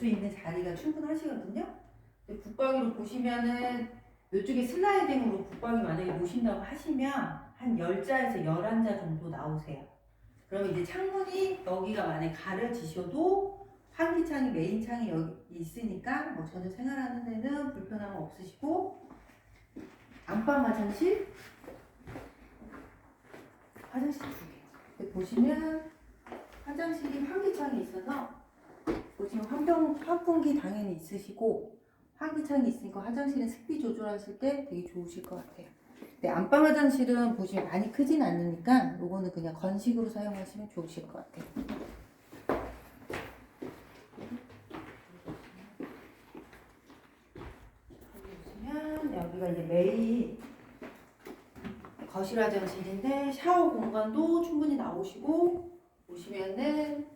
수 있는 자리가 충분하시거든요. 붙박이로 보시면은 이쪽에 슬라이딩으로 붙박이 만약에 놓으신다고 하시면 한 10자에서 11자 정도 나오세요. 그러면 이제 창문이 여기가 만약에 가려지셔도 환기창이 메인 창이 여기 있으니까 뭐 전혀 생활하는 데는 불편함 없으시고 안방 화장실 화장실 두 개. 보시면 화장실이 환기창이 있어서 보시면 환경 환풍기 당연히 있으시고 환기창이 있으니까 화장실은 습기 조절하실 때 되게 좋으실 것 같아요. 근데 안방 화장실은 보시면 많이 크진 않으니까 요거는 그냥 건식으로 사용하시면 좋으실 것 같아요. 보시면 여기가 이제 메인 거실 화장실인데 샤워 공간도 충분히 나오시고 보시면은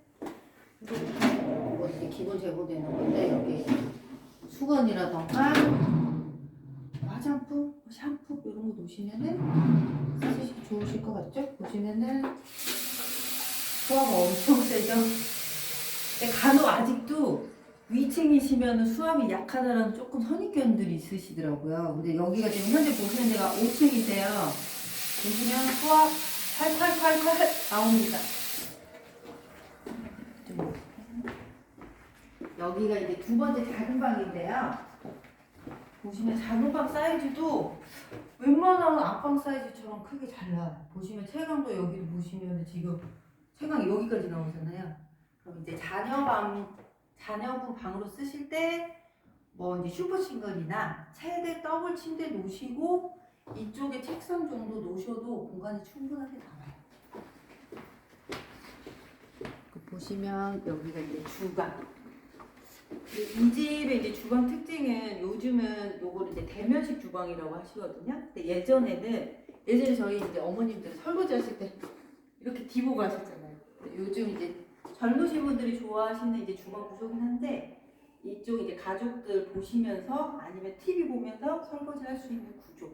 뭐 이제 기본 제공되는 건데 여기 수건이라던가 화장품, 뭐 샴푸 이런 거 놓으시면은 쓰시기 좋으실 것 같죠? 보시면은 수화가 엄청 세죠? 근데 간혹 아직도 위층이시면 수압이 약하다는 조금 선입견들이 있으시더라고요. 근데 여기가 지금 현재 보시는 데가 5층이세요. 보시면 수압 팔팔팔팔 나옵니다. 좀 여기가 이제 두 번째 작은 방인데요. 보시면 작은 방 사이즈도 웬만한 앞방 사이즈처럼 크게 잘 나와요. 보시면 채광도 여기도 보시면 지금 채광이 여기까지 나오잖아요. 그럼 이제 자녀방 자녀분 방으로 쓰실 때 뭐 이제 슈퍼 싱글이나 최대 더블 침대 놓으시고 이쪽에 책상 정도 놓으셔도 공간이 충분하게 남아요. 그 보시면 여기가 이제 주방. 이 집의 이제 주방 특징은 요즘은 요거를 이제 대면식 주방이라고 하시거든요. 근데 예전에는 예전에 저희 이제 어머님들 설거지 하실 때 이렇게 디보고 하셨잖아요. 요즘 이제 젊으신 분들이 좋아하시는 이제 주방 구조긴 한데 이쪽 이제 가족들 보시면서 아니면 TV 보면서 설거지 할 수 있는 구조.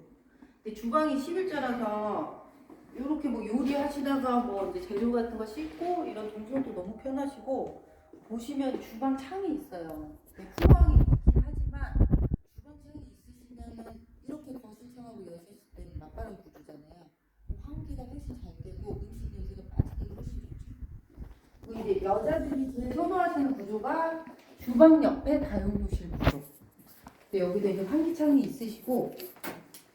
근데 주방이 11자라서 이렇게 뭐 요리하시다가 뭐 이제 재료 같은 거 씻고 이런 동선도 너무 편하시고 보시면 주방 창이 있어요. 후방이 있긴 하지만 주방 창이 있으시면 이렇게 거실 창하고 여셨을 때는 맞바람 구조잖아요. 환기가 훨씬 잘 되고 음식 냄새가 빠지기 훨씬 좋죠. 그리고 이제 여자들이 제일 선호하시는 구조가 주방 옆에 다용도실 구조. 근데 여기도 이제 환기창이 있으시고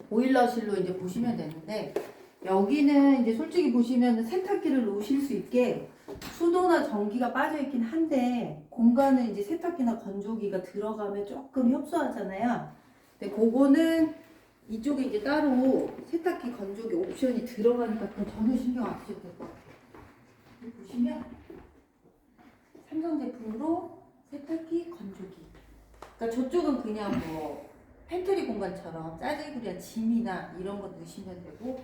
보일러실로 이제 보시면 되는데 여기는 이제 솔직히 보시면 세탁기를 놓으실 수 있게 수도나 전기가 빠져 있긴 한데 공간은 이제 세탁기나 건조기가 들어가면 조금 협소하잖아요. 근데 그거는 이쪽에 이제 따로 세탁기 건조기 옵션이 들어가니까 그건 전혀 신경 안 쓰셔도 될 것 같아요. 보시면 삼성 제품으로 세탁기 건조기. 그러니까 저쪽은 그냥 뭐 팬트리 공간처럼 짜질구리한 짐이나 이런 거 넣으시면 되고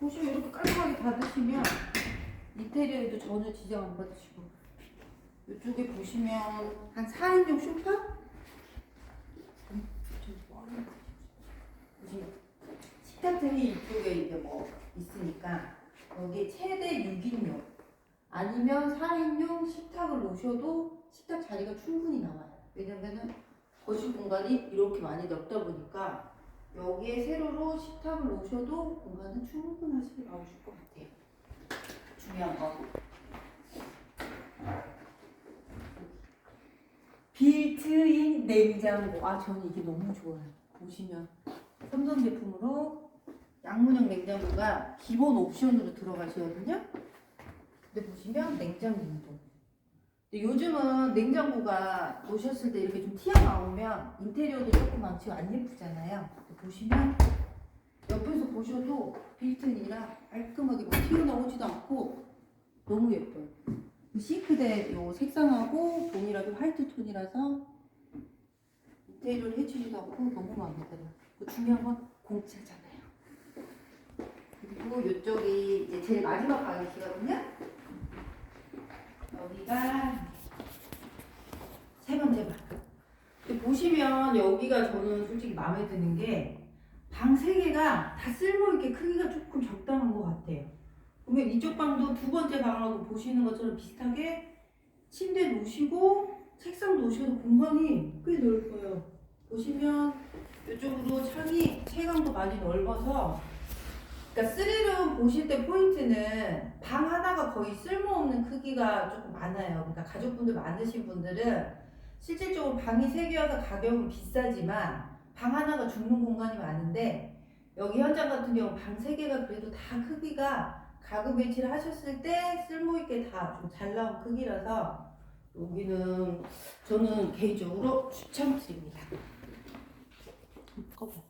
보시면 이렇게 깔끔하게 닫으시면 인테리어에도 전혀 지장 안 받으시고. 이쪽에 보시면 한 4인용 소파? 음, 좀 멀리 보시면 식탁 트리 이쪽에 이제 뭐 있으니까 여기 최대 6인용. 아니면 4인용 식탁을 놓으셔도 식탁 자리가 충분히 나와요. 왜냐면은 거실 공간이 이렇게 많이 넓다 보니까 여기에 세로로 식탁을 놓으셔도 공간은 충분하시게 나오실 것 같아요 중요한 거. 빌트인 냉장고. 아, 저는 이게 너무 좋아요. 보시면 삼성 제품으로 양문형 냉장고가 기본 옵션으로 들어가시거든요. 근데 보시면 냉장고 운동. 근데 요즘은 냉장고가 놓으셨을 때 이렇게 좀 튀어나오면 인테리어도 조금 망치고 안 예쁘잖아요. 보시면 옆에서 보셔도 빌트인이라 깔끔하게 막 튀어나오지도 않고 너무 예뻐요. 그 싱크대 요 색상하고 동일하게 화이트 톤이라서 인테리어를 해주지도 않고 너무 마음에 들어요. 그 중요한 건 공짜잖아요. 그리고 이쪽이 이제 제일 마지막 방이시거든요. 여기가 세 번째 방. 보시면 여기가 저는 솔직히 마음에 드는 게 방 세 개가 다 쓸모 있게 크기가 조금 적당한 것 같아요. 그러면 이쪽 방도 두 번째 방하고 보시는 것처럼 비슷하게 침대 놓으시고 책상 놓으셔도 공간이 꽤 넓어요. 보시면 이쪽으로 창이 채광도 많이 넓어서 그러니까 스릴룸 보실 때 포인트는 방 하나가 거의 쓸모없는 크기가 조금 많아요. 그러니까 가족분들 많으신 분들은 실질적으로 방이 세 개여서 가격은 비싸지만 방 하나가 죽는 공간이 많은데 여기 현장 같은 경우 방 세 개가 그래도 다 크기가 가구 배치를 하셨을 때 쓸모있게 다 좀 잘 나온 크기라서 여기는 저는 개인적으로 추천드립니다. 꺼봐.